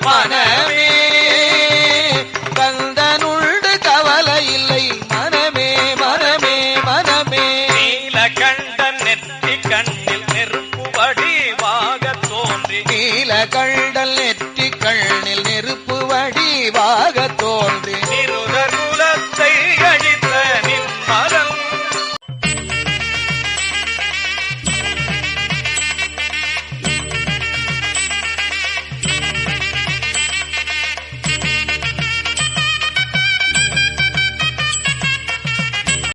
மனமே. கந்தனுண்டு கவலை இல்லை. மனமே மனமே மனமே. நீலகண்டன் நெற்றி கண்ணில் நெருப்பு வடிவாக தோன்றி. நீல கண்டல் நெற்றி கண்ணில் நெருப்பு வடிவாக தோன்றி